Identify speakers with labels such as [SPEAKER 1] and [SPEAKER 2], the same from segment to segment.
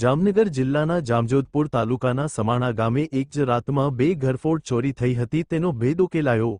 [SPEAKER 1] જામનગર જિલ્લાના જામજોધપુર તાલુકાના સમાણા ગામે એક જ રાતમાં બે ઘરફોડ ચોરી થઈ હતી, તેનો ભેદ ઉકેલાયો.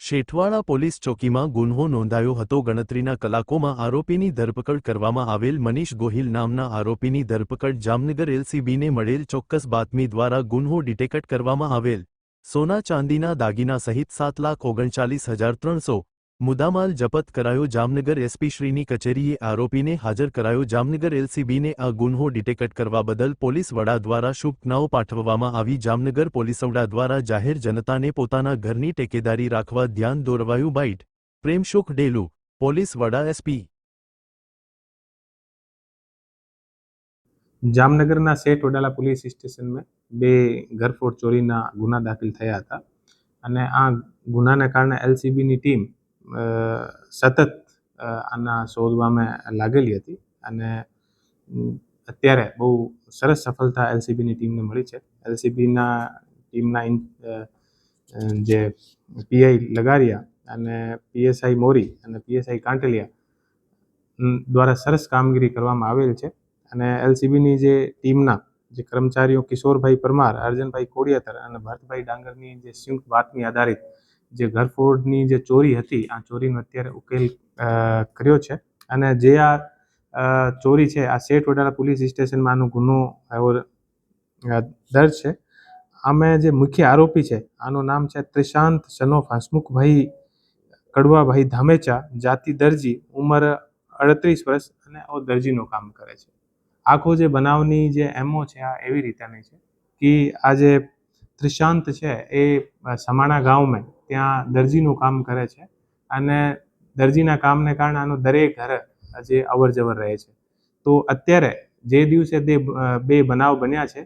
[SPEAKER 1] શેઠવાડા પોલીસ ચોકીમાં ગુન્હો નોંધાયો હતો. ગણતરીના કલાકોમાં આરોપીની ધરપકડ કરવામાં આવેલ મનીષ ગોહિલ નામના આરોપીની ધરપકડ જામનગર એલસીબીને મળેલ ચોક્કસ બાતમી દ્વારા ગુન્હો ડિટેક્ટ કરવામાં આવેલ. સોના ચાંદીના દાગીના સહિત સાત લાખ ઓગણચાલીસ હજાર ત્રણસો મુદ્દામાલ જપત કરાયો જામનગર એસપી શ્રીની કચેરીએ આરોપીને હાજર કરાયો જામનગર એલસીબીને આ ગુન્હો ડિટેક્ટ કરવા બદલ પોલીસ વડા દ્વારા શુભકામનાઓ પાઠવવામાં આવી. જામનગર પોલીસ દ્વારા જાહેર જનતાને પોતાના ઘરની ટેકેદારી રાખવા ધ્યાન દોરવાયું બાઇટ. પ્રેમશુખ ડેલુ, પોલીસ વડા એસપી.
[SPEAKER 2] જામનગરના શેઠ વડાલા પોલીસ સ્ટેશનમાં બે ઘરફોડ ચોરીના ગુના દાખલ થયા હતા અને આ ગુનાને કારણે એલસીબીની ટીમ સતત આના શોધવામાં લાગેલી હતી અને અત્યારે બહુ સરસ સફળતા એલસીબીની ટીમને મળી છે. એલસીબીના ટીમના જે પીઆઈ લગારિયા અને પીએસઆઈ મોરી અને પીએસઆઈ કાંટલિયા દ્વારા સરસ કામગીરી કરવામાં આવેલ છે. અને એલસીબીની જે ટીમના જે કર્મચારીઓ કિશોરભાઈ પરમાર, અર્જનભાઈ કોડિયાતર અને ભરતભાઈ ડાંગરની જે સંયુક્ત વાતની આધારિત જે ઘરફોડની જે ચોરી હતી, આ ચોરીનો અત્યારે ઉકેલ કર્યો છે. અને જે આ ચોરી છે, આ શેઠ વડાલા પોલીસ સ્ટેશનમાં આનો ગુનો, એવો દર્જ છે. આમે જે મુખ્ય આરોપી છે, આનું નામ છે ત્રિશાંત સનોફ હસમુખભાઈ કડવાભાઈ ધામેચા. જાતિ દરજી, ઉંમર અડત્રીસ વર્ષ અને આવો દરજીનું કામ કરે છે. આખો જે બનાવની જે એમઓ છે, આ એવી રીતેની છે કે આ જે ત્રિશાંત છે, એ સમાણા ગામમાં ત્યાં દરજીનું કામ કરે છે અને દરજીના કામને કારણે આનો દરેક ઘર જે અવર જવર રહે છે. તો અત્યારે જે દિવસે તે બે બનાવ બન્યા છે,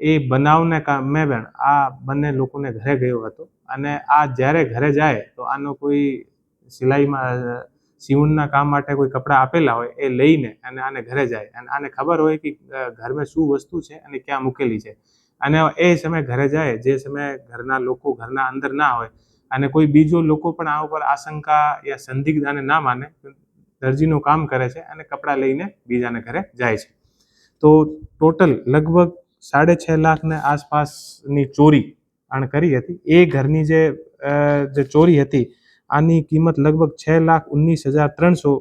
[SPEAKER 2] એ બનાવને મેં પણ આ બંને લોકોને ઘરે ગયો હતો અને આ જ્યારે ઘરે જાય તો આનો કોઈ સિલાઈમાં સીવણના કામ માટે કોઈ કપડાં આપેલા હોય એ લઈને અને આને ઘરે જાય અને આને ખબર હોય કે ઘરમાં શું વસ્તુ છે અને ક્યાં મૂકેલી છે. અને એ સમયે ઘરે જાય, જે સમયે ઘરના લોકો ઘરના અંદર ના હોય અને કોઈ બીજો લોકો પણ આ ઉપર આશંકા યા સંદિગ્ધ આને ના માને દરજીનું કામ કરે છે અને કપડાં લઈને બીજાને ઘરે જાય છે. તો ટોટલ લગભગ સાડે છ લાખને આસપાસની ચોરી આણે કરી હતી. એ ઘરની જે જે ચોરી હતી, આની કિંમત લગભગ છ લાખ ઓગણીસ હજાર ત્રણસો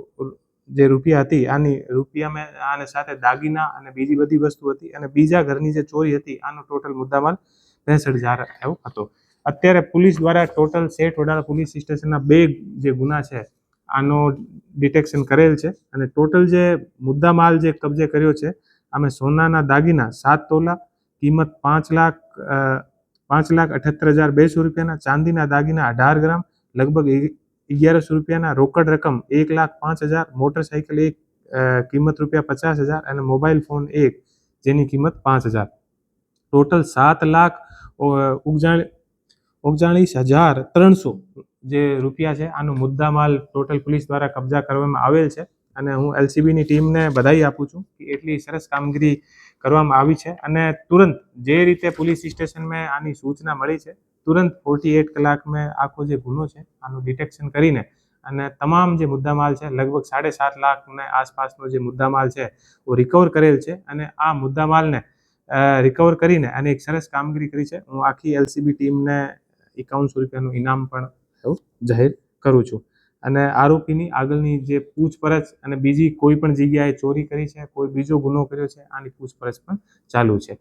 [SPEAKER 2] જે રૂપિયા હતી. આની રૂપિયામાં આને સાથે દાગીના અને બીજી બધી વસ્તુ હતી અને બીજા ઘરની જે ચોરી હતી, આનો ટોટલ મુદ્દામાલ ત્રેસઠ હજાર એવો હતો. અત્યારે પોલીસ દ્વારા ટોટલ સેઠ વડાલા પોલીસ સ્ટેશનના બે જે ગુના છે, આનો ડિટેક્શન કરેલ છે અને ટોટલ જે મુદ્દામાલ જે કબજે કર્યો છે આમે સોનાના દાગીના સાત તોલા, કિંમત પાંચ લાખ પાંચ લાખ અઠ્યોતેર હજાર બેસો રૂપિયાના, ચાંદીના દાગીના અઢાર ગ્રામ, લગભગ અગિયારસો રૂપિયાના રોકડ રકમ એક લાખ પાંચ હજાર, મોટરસાઇકલ એક કિંમત રૂપિયા પચાસ હજાર અને મોબાઈલ ફોન એક, જેની કિંમત પાંચ હજાર. ટોટલ સાત લાખ ઓગજાળી ઓગજાળીસ હજાર ત્રણસો જે રૂપિયા છે, આનો મુદ્દામાલ ટોટલ પોલીસ દ્વારા કબજા કરવામાં આવેલ છે અને હું એલસીબીની ટીમને બધાઈ આપું છું કે એટલી સરસ કામગીરી કરવામાં આવી છે અને તુરંત જે રીતે પોલીસ સ્ટેશનમાં આની સૂચના મળી છે, તુરંત ફોર્ટી એટ કલાકમાં આખો જે ગુનો છે, આનું ડિટેક્શન કરીને અને તમામ જે મુદ્દામાલ છે, લગભગ સાડે સાત લાખને આસપાસનો જે મુદ્દામાલ છે એ રિકવર કરેલ છે અને આ મુદ્દામાલને રિકવર કરીને અને એક સરસ કામગીરી કરી છે. હું આખી એલસીબી ટીમને એકાવનસો રૂપિયાનું ઇનામ પણ એવું જાહેર કરું છું. અને આરોપીની આગળની જે પૂછપરછ અને બીજી કોઈ પણ જગ્યાએ ચોરી કરી છે, કોઈ બીજો ગુનો કર્યો છે, આની પૂછપરછ પણ ચાલુ છે.